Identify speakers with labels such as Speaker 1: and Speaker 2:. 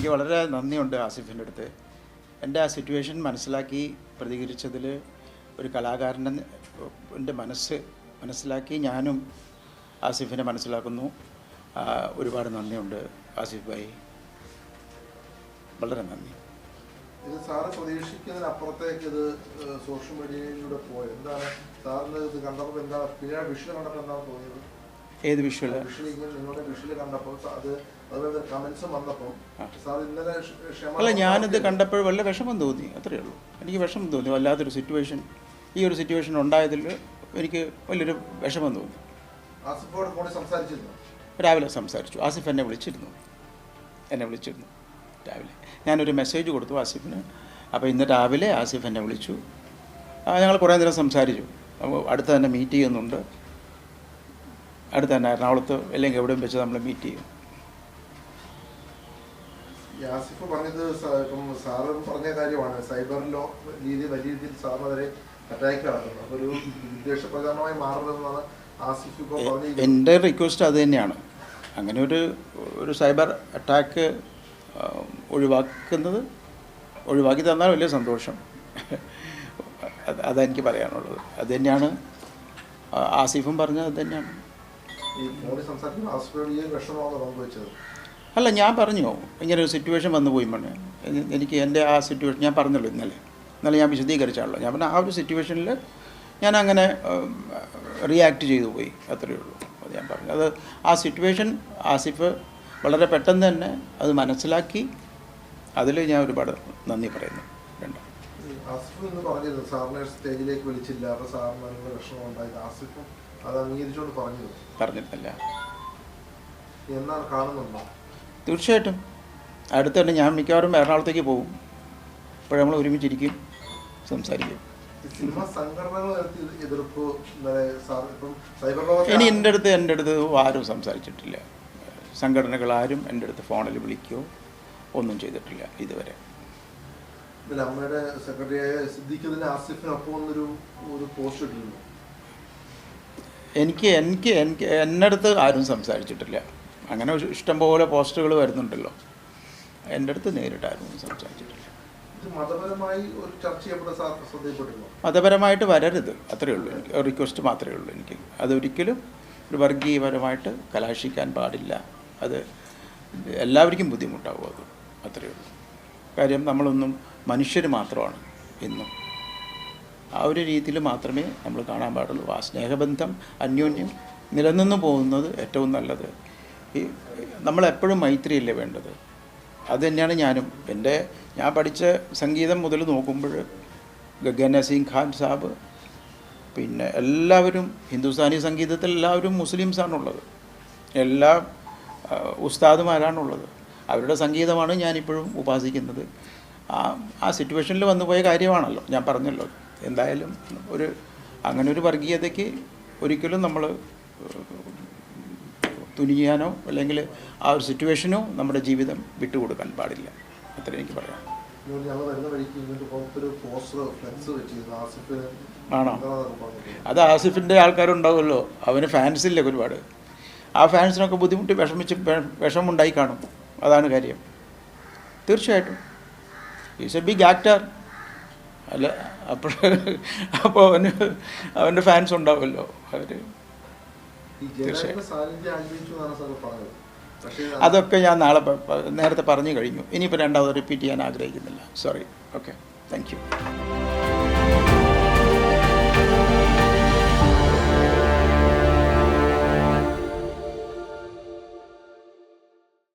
Speaker 1: എനിക്ക് വളരെ നന്ദിയുണ്ട് ആസിഫിന്റെ അടുത്ത്. എന്റെ ആ സിറ്റുവേഷൻ മനസ്സിലാക്കി പ്രതികരിച്ചതിൽ ഒരു കലാകാരന്റെ എന്റെ മനസ്സ് മനസ്സിലാക്കി ഞാനും ആസിഫിനെ മനസ്സിലാക്കുന്നു. ഒരുപാട് നന്ദിയുണ്ട് ആസിഫ് ഭായി. വളരെ നന്ദി.
Speaker 2: ഇത് സാറ് പ്രതീക്ഷിക്കുന്നതിനപ്പുറത്തേക്ക് ഇത് സോഷ്യൽ മീഡിയയിലൂടെ പോയത് എന്താണ് സാറിന് ഇത് കണ്ടപ്പോൾ എന്താ പിന്നെ വിഷു കണ്ടപ്പോൾ എന്താണ് തോന്നിയത്?
Speaker 1: ഏത്
Speaker 2: വിഷുവല്ല വിഷു നിങ്ങളുടെ വിഷ്വൽ കണ്ടപ്പോൾ അത്
Speaker 1: അല്ല ഞാനിത് കണ്ടപ്പോൾ വല്ല വിഷമം തോന്നി അത്രയേ ഉള്ളൂ. എനിക്ക് വിഷമം തോന്നി വല്ലാത്തൊരു സിറ്റുവേഷൻ ഈ ഒരു സിറ്റുവേഷൻ ഉണ്ടായതിൽ എനിക്ക് വലിയൊരു വിഷമം തോന്നി. രാവിലെ സംസാരിച്ചു. ആസിഫ് എന്നെ വിളിച്ചിരുന്നു. എന്നെ വിളിച്ചിരുന്നു രാവിലെ. ഞാനൊരു മെസ്സേജ് കൊടുത്തു ആസിഫിന്. അപ്പോൾ ഇന്ന് രാവിലെ ആസിഫ് എന്നെ വിളിച്ചു. ആ, ഞങ്ങൾ കുറേ നേരം സംസാരിച്ചു. അപ്പോൾ അടുത്ത് തന്നെ മീറ്റ് ചെയ്യുന്നുണ്ട്. അടുത്ത് തന്നെ എറണാകുളത്ത് അല്ലെങ്കിൽ എവിടെയും വെച്ച് നമ്മൾ മീറ്റ് ചെയ്യും.
Speaker 2: ഈ ആസിഫ് പറഞ്ഞത് ഇപ്പം സാറ് പറഞ്ഞ കാര്യമാണ്. സൈബർ ലോ രീതി വലിയ രീതിയിൽ സാറിനെതിരെ അറ്റാക്ക് നടത്തുന്നത് അപ്പൊ ഒരു ഉദ്ദേശപ്രധാനമായി മാറുന്നതെന്നാണ് മാറരുതെന്നാണ് ആസിഫ് ഇപ്പോൾ പറഞ്ഞത്
Speaker 1: എന്റെ റിക്വസ്റ്റ് അത് തന്നെയാണ്. അങ്ങനെ ഒരു ഒരു സൈബർ അറ്റാക്ക് ഒഴിവാക്കുന്നത് ഒഴിവാക്കി തന്നാൽ വലിയ സന്തോഷം. അത് അതെനിക്ക് പറയാനുള്ളത്. അത് തന്നെയാണ് ആസിഫും പറഞ്ഞത് അത് തന്നെയാണ്.
Speaker 2: ഈ ഫോണിൽ സംസാരിക്കുമ്പോൾ ആസിഫോട് ഈ ഒരു വിഷമമാണ് പങ്കുവെച്ചത്
Speaker 1: അല്ല ഞാൻ പറഞ്ഞു. ഇങ്ങനെ ഒരു സിറ്റുവേഷൻ വന്നു പോയി മണ്ണെ എനിക്ക് എന്റെ ആ സിറ്റുവേഷൻ ഞാൻ പറഞ്ഞല്ലോ ഇന്നലെ. ഇന്നലെ ഞാൻ വിശദീകരിച്ചാണല്ലോ ഞാൻ പറഞ്ഞ ആ ഒരു സിറ്റുവേഷനിൽ ഞാൻ അങ്ങനെ റിയാക്ട് ചെയ്തു പോയി. അത്രയേ ഉള്ളൂ. അത് ഞാൻ പറഞ്ഞു. അത് ആ സിറ്റുവേഷൻ ആസിഫ് വളരെ പെട്ടെന്ന് തന്നെ അത് മനസ്സിലാക്കി. അതിൽ ഞാൻ ഒരുപാട് നന്ദി പറയുന്നു. രണ്ട്.
Speaker 2: ആസിഫ് എന്ന് പറഞ്ഞിരുന്നു സാറിനെ സ്റ്റേജിലേക്ക് വിളിച്ചില്ല. അപ്പോൾ സാറിന് നല്ല വിഷമം ഉണ്ടായത് ആസിഫും അത് അംഗീകരിച്ചുകൊണ്ട് പറഞ്ഞു
Speaker 1: പറഞ്ഞിട്ടില്ല
Speaker 2: എന്നാണ് കാണുന്നുണ്ടോ?
Speaker 1: തീർച്ചയായിട്ടും. അടുത്ത് തന്നെ ഞാൻ മിക്കവാറും എറണാകുളത്തേക്ക് പോകും. അപ്പോൾ നമ്മൾ ഒരുമിച്ചിരിക്കും സംസാരിക്കും. ഇനി എന്റെ അടുത്ത് എന്റെ അടുത്ത് ആരും സംസാരിച്ചിട്ടില്ല. സംഘടനകൾ ആരും എന്റെ അടുത്ത് ഫോണിൽ വിളിക്കുകയോ ഒന്നും ചെയ്തിട്ടില്ല ഇതുവരെ.
Speaker 2: ഇതിൽ അമ്മയുടെ സെക്രട്ടറിയായ സിദ്ദിഖിന് ആസിഫിനൊപ്പം ഒരു ഒരു പോസ്റ്റ് ഇട്ടിരുന്നു.
Speaker 1: എനിക്ക് എനിക്ക് എനിക്ക് എന്നടുത്ത് അടുത്ത് ആരും സംസാരിച്ചിട്ടില്ല. അങ്ങനെ ഇഷ്ടം ഇഷ്ടംപോലെ പോസ്റ്റുകൾ വരുന്നുണ്ടല്ലോ. എന്റെ അടുത്ത് നേരിട്ടായിരുന്നു സംസാരിച്ചിട്ടില്ല. മതപരമായിട്ട് വരരുത്. അത്രയേ ഉള്ളൂ എനിക്ക്. റിക്വസ്റ്റ് മാത്രമേ ഉള്ളൂ എനിക്ക്. അതൊരിക്കലും ഒരു വർഗീയപരമായിട്ട് കലാശിക്കാൻ പാടില്ല. അത് എല്ലാവർക്കും ബുദ്ധിമുട്ടാവും അത്. അത്രയേ ഉള്ളൂ. കാര്യം നമ്മളൊന്നും മനുഷ്യർ മാത്രമാണ് ഇന്നും ആ ഒരു രീതിയിൽ മാത്രമേ നമ്മൾ കാണാൻ പാടുള്ളൂ. ആ സ്നേഹബന്ധം അന്യോന്യം നിലനിന്ന് പോകുന്നത് ഏറ്റവും നല്ലത് ഈ നമ്മളെപ്പോഴും മൈത്രിയല്ലേ വേണ്ടത്? അത് തന്നെയാണ് ഞാനും. എന്റെ ഞാൻ പഠിച്ച സംഗീതം മുതൽ നോക്കുമ്പോൾ ഗഗന സിംഗ് ഖാൻ സാബ് പിന്നെ എല്ലാവരും ഹിന്ദുസ്ഥാനി സംഗീതത്തിൽ എല്ലാവരും മുസ്ലിംസാണുള്ളത്. എല്ലാ ഉസ്താദുമാരാണുള്ളത്. അവരുടെ സംഗീതമാണ് ഞാനിപ്പോഴും ഉപാസിക്കുന്നത്. ആ ആ സിറ്റുവേഷനിൽ വന്നു പോയ കാര്യമാണല്ലോ ഞാൻ പറഞ്ഞല്ലോ. എന്തായാലും ഒരു അങ്ങനെ ഒരു വർഗീയതയ്ക്ക് ഒരിക്കലും നമ്മൾ തുനിയാനോ അല്ലെങ്കിൽ ആ ഒരു സിറ്റുവേഷനോ നമ്മുടെ ജീവിതം വിട്ടുകൊടുക്കാൻ പാടില്ല. അത്രേ എനിക്ക് പറയാം ആണോ? അത് ആസിഫിന്റെ ആൾക്കാരുണ്ടാവുമല്ലോ. അവന് ഫാൻസ് ഇല്ലേ ഒരുപാട്. ആ ഫാൻസിനൊക്കെ ബുദ്ധിമുട്ടി വിഷമിച്ച് വിഷമുണ്ടായി കാണും. അതാണ് കാര്യം. തീർച്ചയായിട്ടും. ഈസ് എ ബിഗ് ആക്ടർ അല്ല അപ്പോൾ അപ്പോൾ അവന് അവന്റെ ഫാൻസ് ഉണ്ടാവുമല്ലോ. അവർ അതൊക്കെ ഞാൻ നാളെ നേരത്തെ പറഞ്ഞു കഴിഞ്ഞു. ഇനിയിപ്പോൾ രണ്ടാമത് റിപ്പീറ്റ് ചെയ്യാൻ ആഗ്രഹിക്കുന്നില്ല. Sorry okay thank you